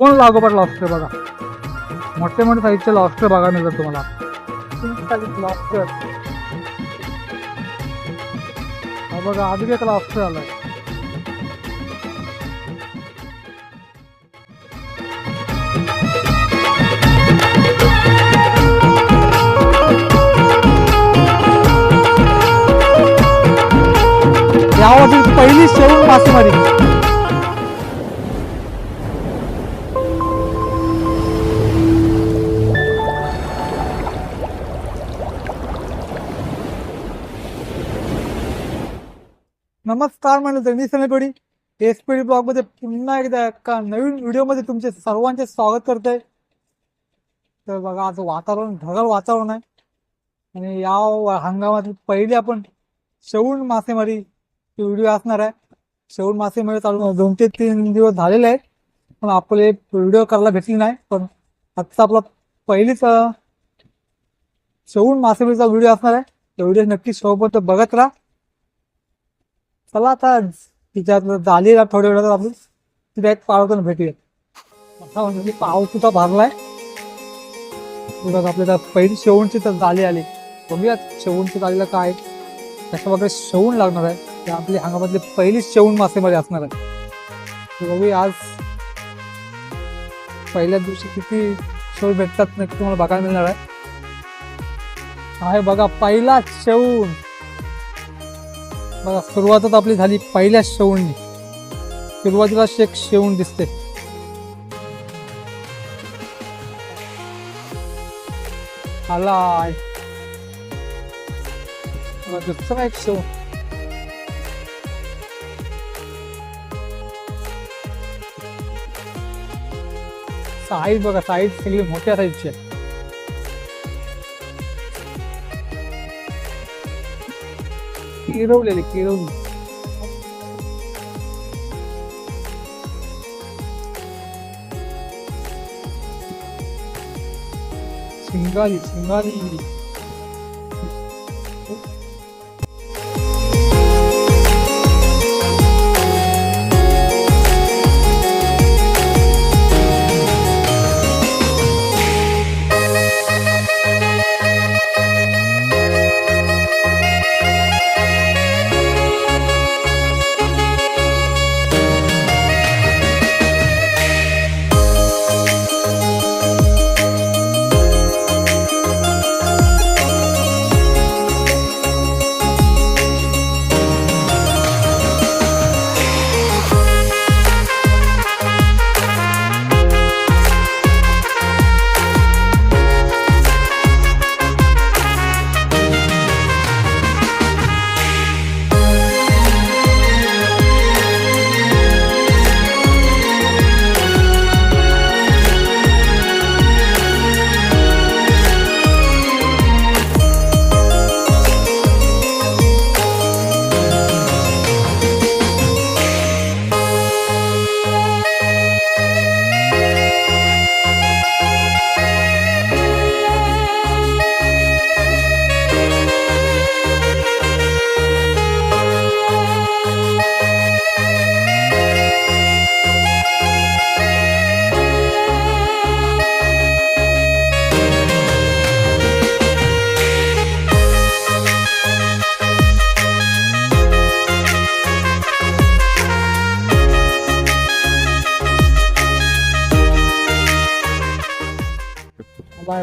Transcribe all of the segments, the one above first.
दोन लागोपाठ लॉस्टर बघा. मोठे मोठे साईजचे लॉस्टर बघा मिळतात तुम्हाला. लॉस्टर हा बघा अजून एक लॉस्टर आलाय यावर्षी पहिली शेवट मासेमारी नमस्कार म्हणजे मी सनेपडी एस पी डी ब्लॉगमध्ये पुन्हा एकदा एका नवीन व्हिडिओमध्ये तुमचे सर्वांचे स्वागत करते तर बघा आज वातावरण ढगाळ वातावरण आहे. आणि या व- हंगामात पहिली आपण शेवण मासेमारी व्हिडिओ असणार आहे. शेवण मासेमारी चालू दोन ते तीन दिवस झालेले आहेत. पण आपले व्हिडिओ करायला भेटली नाही. पण आजचा आपला पहिलीच शेवण मासेमारीचा व्हिडिओ असणार आहे. तो व्हिडिओ नक्की सोबत बघत राहा. चला आता तिच्यात झाली थोड्या वेळात आपण तिला एक पावसानं भेटूया. आता म्हणजे की पाऊस सुद्धा भरलाय. बघा आपल्याला पहिली शेवणची तर जाळी आली. बघूया शेवणची जाळीला काय त्याच्या वगैरे शेवण लागणार आहे. ते आपली हंगामातली पहिली शेवण मासेमारी असणार आहे. बघूया आज पहिल्या दिवशी किती शेवण भेटतात नक्की तुम्हाला बघायला मिळणार आहे बघा पहिला शेवण. बघा सुरुवातच आपली झाली पहिल्या शेवणी सुरुवातीला शेक शेवण दिसते. आलाय दुसरा एक शेवण साईज बघा साईज सगळी मोठ्या साईजची आहे. किरवलेली किरवली शिंगाली शिंगाली बाय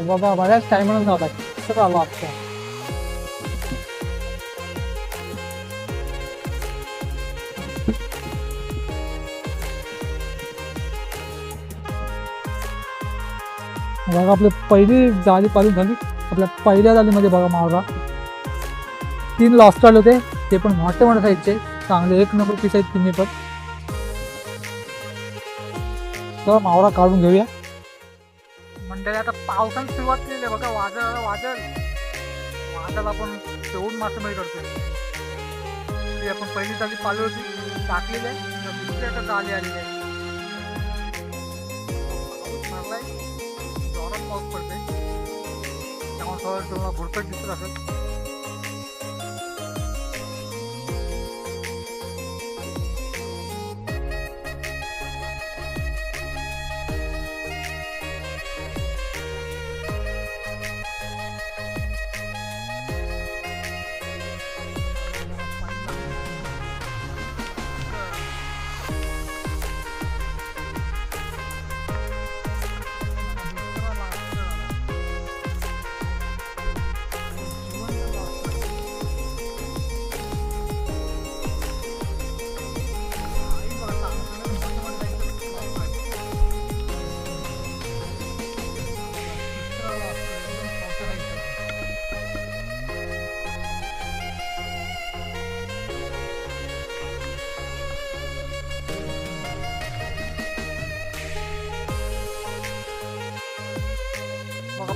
बाबा बऱ्याच टायमानं नव्हता कसं आलो आता बघा आपली पहिली जाळी पाली झाली. आपल्या पहिल्या जाळीमध्ये बघा मावरा. तीन लॉस्ट आले होते. ते पण मोठे मोठे साईजचे. चांगले एक नंबर पीस आहेत तिन्ही पण. तर मावरा काढून घेऊया. मंडळी आता पावसाने सुरुवात केली आहे बघा वादळ वादळ. वादळ आपण ठेवून मासेमारी करतो ती आपण पहिली झाली पाली होती टाकलेली आहे. तर दुसरी आता जाळी आलेली आहे. पाऊस मारलाय. जोरात पाऊस पडते त्यामुळे थोडं तुम्हाला भुरकट दिसत असेल.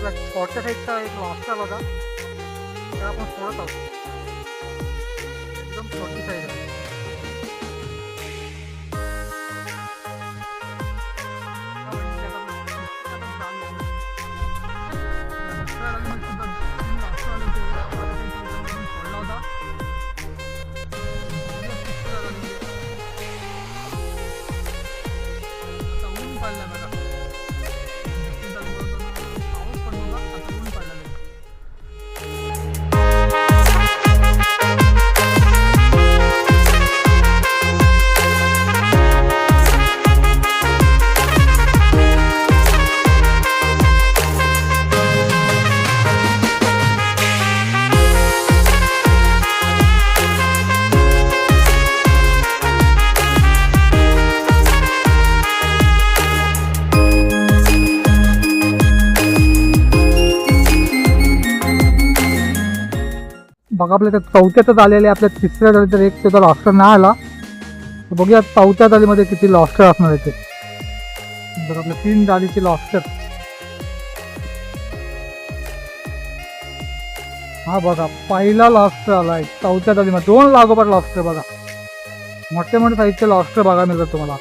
आपला छोट्या साईजचा एक लॉस्टर बघा तर आपण सोडत मग आपल्या त्या चौथ्यातच आलेले आपल्या तिसऱ्या झाली तर एक सुद्धा लॉस्टर नाही आला. तर बघूया चौथ्या जालीमध्ये किती लॉस्टर असणार आहे ते. आपल्या तीन जालीचे लॉस्टर हा बघा पहिला लॉस्टर आलाय चौथ्या जालीमध्ये दोन लागोपाठ लॉस्टर बघा. मोठे मोठे साईजचे लॉस्टर बघा मिळतात तुम्हाला.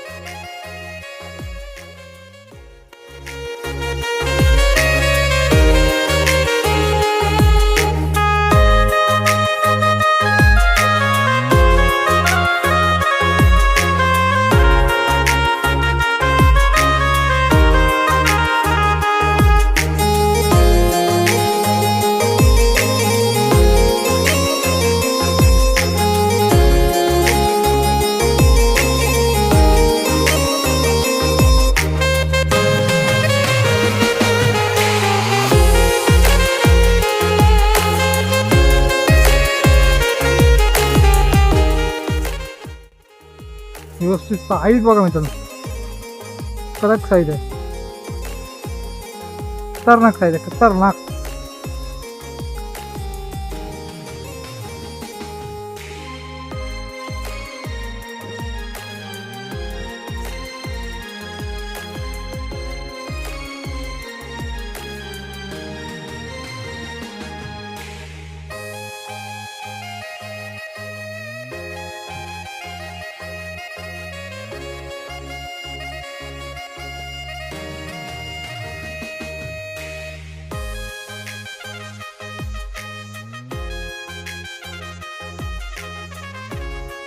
व्यवस्थित साईज बघा मित्रांनो कडक साईज आहे खतरनाक साईज आहे खतरनाक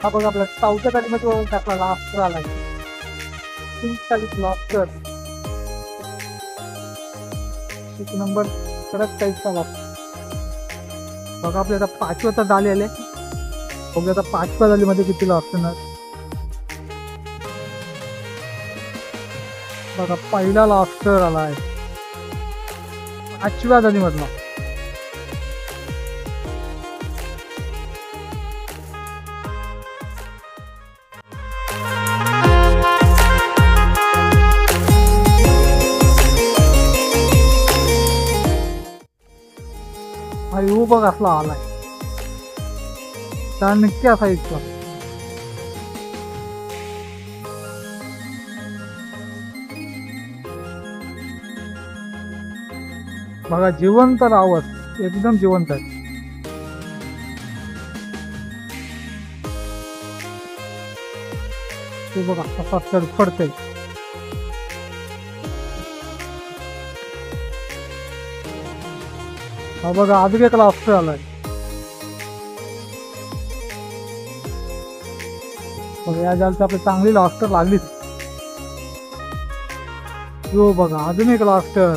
हा बघा आपला चौथ्या तालीमध्ये टाकला लास्ट आला तीन तालीत लॉस्टर एक नंबर कडक साईजचा लॉस्टर बघा आपल्या आता पाचव्या तर झाले आले. बघूया आता पाचव्या जालीमध्ये किती लॉस्टर बघा पहिला लॉस्टर आलाय. पाचव्या जालीमधला बघ असला आलाय त्या नक्की असायचा बघा जिवंत रावत एकदम जिवंत आहे. ते बघा कसा सरफडतय हा बघा अजून एक लॉस्टर आलाय बघा या जालचं आपली चांगली लॉस्टर लागलीच हो बघा अजून एक लॉस्टर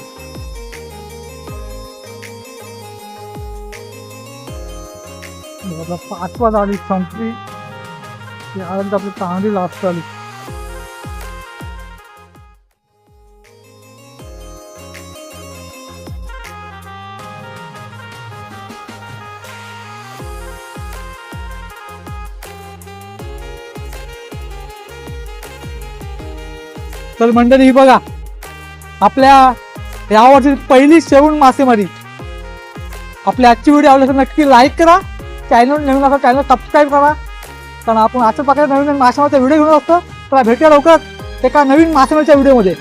बघा पाचवा झाली संपली यानंतर आपली चांगली लॉस्टर आली. तर मंडळी ही बघा. आपल्या यावर्षी पहिली शेवून मासेमारी. आपली आजची व्हिडिओ आवडली तर नक्की लाईक करा. चॅनल नवीन असा चॅनल सबस्क्राईब करा. कारण आपण अशा प्रकारे नवीन नवीन मासेमारीचा व्हिडिओ घेऊन असतो. तर भेटूया लवकर एका नवीन मासेमारीच्या व्हिडिओमध्ये